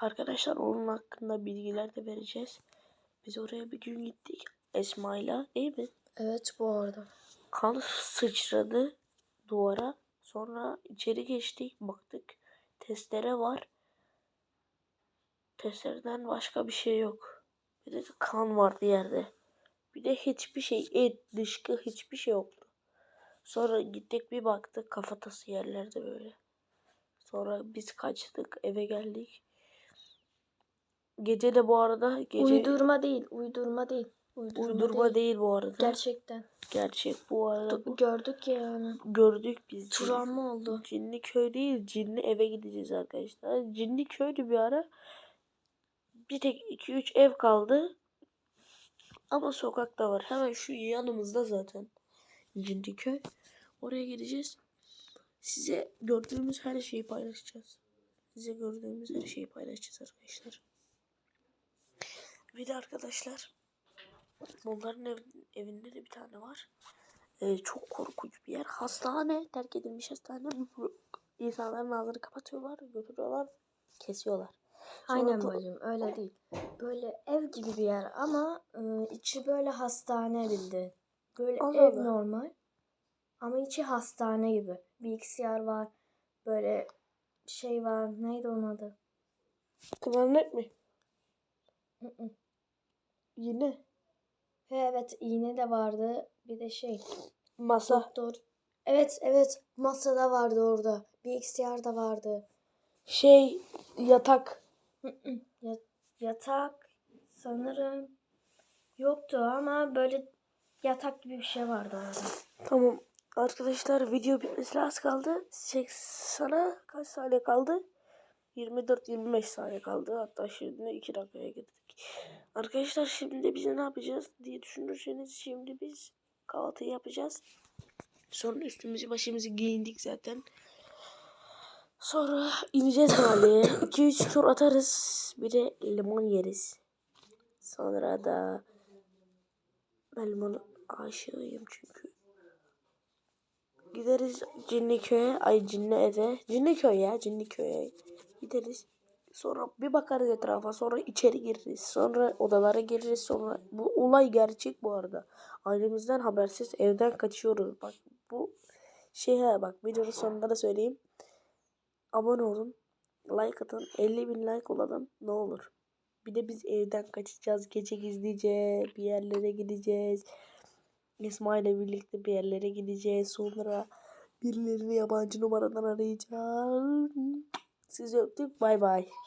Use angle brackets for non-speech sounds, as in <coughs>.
Arkadaşlar onun hakkında bilgiler de vereceğiz. Biz oraya bir gün gittik Esma'yla değil mi? Evet bu arada. Kan sıçradı duvara. Sonra içeri geçtik baktık testere var. Testereden başka bir şey yok. Bir de kan vardı yerde. Bir de hiçbir şey et, dışkı hiçbir şey yoktu. Sonra gittik bir baktık kafatası yerlerde böyle. Sonra biz kaçtık eve geldik. Gece de bu arada gece Uydurma değil, uydurma değil. Uydurma, uydurma değil. değil. bu arada. Gerçekten. Gerçek bu arada. Bu. Gördük ya yani. Gördük biz. Travma oldu. Cinli köy değil, cinli eve gideceğiz arkadaşlar. Cinli köydü bir ara. Bir tek 2-3 ev kaldı. Ama sokakta var. Hemen şu yanımızda zaten. Cinli köy. Oraya gideceğiz. Size gördüğümüz her şeyi paylaşacağız. Size gördüğümüz her şeyi paylaşacağız arkadaşlar. Bir de arkadaşlar bunların ev, evinde de bir tane var. Ee, çok korkunç bir yer. Hastane. Terk edilmiş hastane. İnsanların ağzını kapatıyorlar. Götürüyorlar. Kesiyorlar. Sonra Aynen bu- bacım öyle değil. Böyle ev gibi bir yer ama e, içi böyle hastane bildi. Böyle Allah ev Allah. normal ama içi hastane gibi. Bilgisayar var. Böyle şey var. Neydi onun adı? Klarnet mi? Hı hı. Yine. He, evet iğne de vardı. Bir de şey. Masa. Doktor. Evet evet masa da vardı orada. Bilgisayar da vardı. Şey yatak. Ya- yatak sanırım yoktu ama böyle yatak gibi bir şey vardı orada. Tamam. Arkadaşlar video bitmesine az kaldı. 80'a kaç saniye kaldı? 24-25 saniye kaldı. Hatta şimdi 2 dakikaya girdik. Arkadaşlar şimdi biz ne yapacağız diye düşünürseniz şimdi biz kahvaltı yapacağız. Sonra üstümüzü başımızı giyindik zaten. Sonra ineceğiz mahalleye. <coughs> 2-3 tur atarız. Bir de limon yeriz. Sonra da ben limon aşığıyım çünkü. Gideriz Cinliköy'e. Ay Cinli eve. Cinliköy ya. Cinliköy'e gideriz. Sonra bir bakarız etrafa. Sonra içeri gireriz. Sonra odalara gireriz. Sonra bu olay gerçek bu arada. Ailemizden habersiz evden kaçıyoruz. Bak bu şey ha bak videonun sonunda da söyleyeyim. Abone olun. Like atın. 50 bin like olalım. Ne olur. Bir de biz evden kaçacağız. Gece gizlice bir yerlere gideceğiz. Esma ile birlikte bir yerlere gideceğiz. Sonra birilerini yabancı numaradan arayacağız. Sizi öptük. Bay bay.